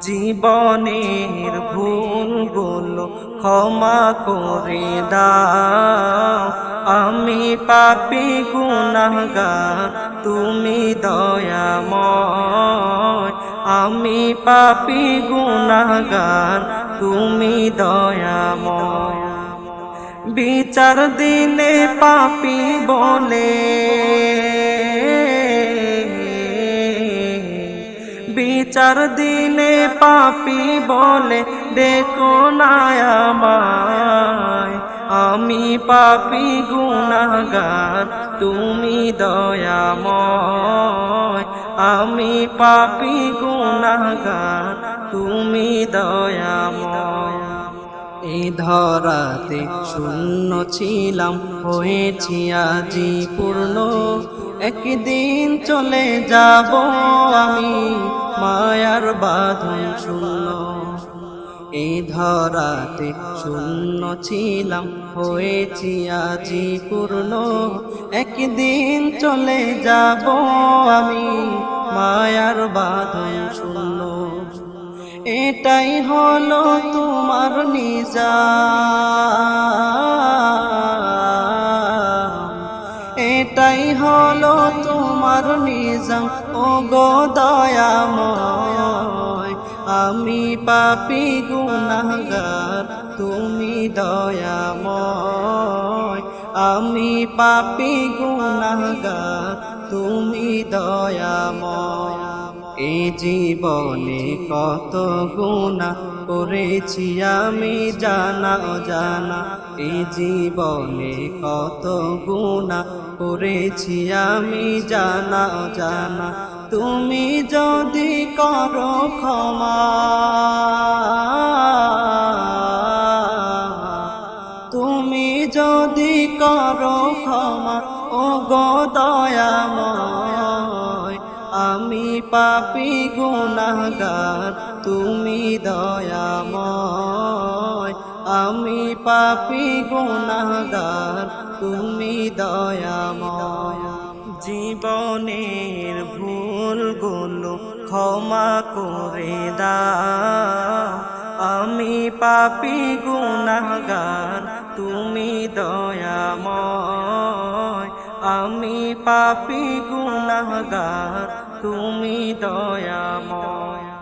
জীবনের ভুলগুলো ক্ষমা করে দাও। আমি পাপি গুনাহগার, তুমি দয়াময়। আমি পাপি গুনাহগার, তুমি দয়াময়। বিচার দিনে পাপি বলে। বিচার দিলে পাপি বলে, দেখো নায়ামায় আমি পাপি গুণাগার তুমি দয়াময়, আমি পাপি গুণাগার তুমি দয়াময়। এই ধরাতে শূন্য ছিলাম, হয়েছি আজি পূর্ণ। একদিন চলে যাব আমি, মায়ার বাঁধন শূন্য। এই ধরাতে শূন্য ছিলাম, হয়েছি আজি পূর্ণ। একদিন চলে যাব আমি, মায়ার বাঁধন শূন্য। এটাই হলো তোমার নিজা এটাই হলো তোমার নিজাম। ও গো দয়াময়, আমি পাপি গুনাহগার, তুমি দয়াময়। আমি পাপি গুনাহগার, তুমি দয়াময়। এই জীবনে কত গুণা করেছি আমি জানা জানা। এই জীবনে কত গুণা করেছি আমি জানা জানা। তুমি যদি করো ক্ষমা, তুমি যদি করো ক্ষমা ও গো পাপি গুনাহগার, তুমি দয়াময়। আমি পাপি গুনাহগার, তুমি দয়াময়। জীবনের ভুলগুলো ক্ষমা করে দাও। আমি পাপি গুনাহগার, তুমি দয়াময়। আমি পাপি গুনাহগার তুমি দয়াময়।